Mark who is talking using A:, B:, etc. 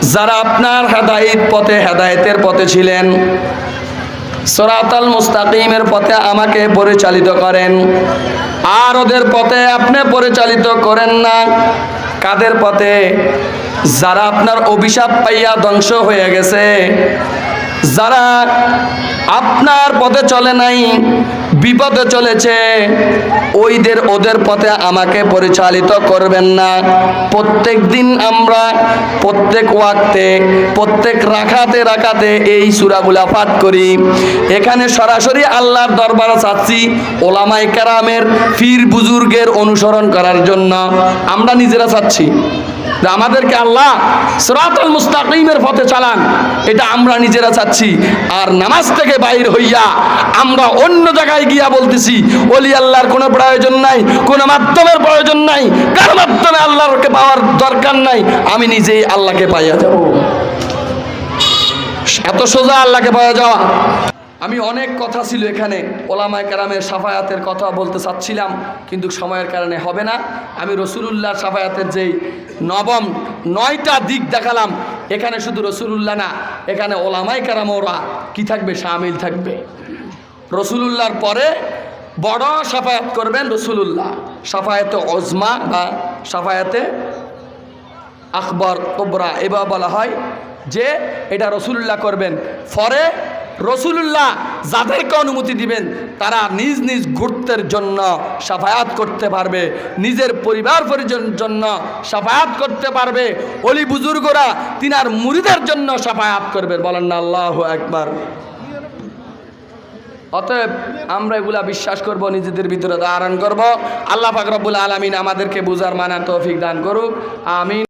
A: যারা আপনার হেদায়েত পথে, হেদায়েতের পথে ছিলেন, সরাতাল মুস্তাকিমের পথে আমাকে পরিচালিত করেন। আর ওদের পথে আপনি পরিচালিত করেন না। কাদের পথে? যারা আপনার অভিশাপ পাইয়া ধ্বংস হয়ে গেছে। যারা আপনার পথে চলে নাই বিপদে চলেছে, ওইদের, ওদের পথে আমাকে পরিচালিত করবেন না। প্রত্যেক দিন আমরা প্রত্যেক ওয়াক্তে, প্রত্যেক রাখাতে রাখাতে এই সুরাগুলা পাঠ করি। এখানে সরাসরি আল্লাহর দরবারে চাচ্ছি ওলামাই কারামের ফির বুজুর্গের অনুসরণ করার জন্য। আমরা নিজেরা চাচ্ছি আমাদেরকে আল্লাহ সরাতুল মুস্তাকিমের পথে চালান। এটা আমরা নিজেরা চাচ্ছি। আর নামাজ থেকে বাইর হইয়া আমরা অন্য জায়গায় গিয়া বলতেছি, অলি আল্লাহর কোনো প্রয়োজন নাই, কোনো মাধ্যমের প্রয়োজন নাই, কার মাধ্যমে আল্লাহকে পাওয়ার দরকার নাই, আমি নিজেই আল্লাহকে পাইয়া যাব। এত সোজা আল্লাহকে পাওয়া যাওয়া। আমি অনেক কথা ছিল এখানে, ওলামায় কারামের সাফায়াতের কথা বলতে চাচ্ছিলাম, কিন্তু সময়ের কারণে হবে না। আমি রসুলুল্লাহ সাফায়াতের যেই নবম নয়টা দিক দেখালাম, এখানে শুধু রসুলুল্লাহ না, এখানে ওলামায় কারাম ওরা কী থাকবে? সামিল থাকবে। রসুলুল্লাহর পরে বড় সাফায়াত করবেন রসুলুল্লাহ। সাফায়াতে ওজমা বা সাফায়াতে আকবর, কোবরা, এবার বলা হয় যে এটা রসুল্লাহ করবেন। পরে রসুল্লাহ যাদেরকে অনুমতি দিবেন, তারা নিজ নিজ গুরুত্বের জন্য সাফায়াত করতে পারবে, নিজের পরিবার পরিজন জন্য সাফায়াত করতে পারবে, অলি বুজুর্গরা তিনার মুরিদের জন্য সাফায়াত করবেন বলেন না, আল্লাহ একবার অতএব আমরা এগুলা বিশ্বাস করব, নিজেদের ভিতরে ধারণ করব। আল্লাহ ফাকরবুল আলমিন আমাদেরকে বুঝার মানার তৌফিক দান করুক। আমিন।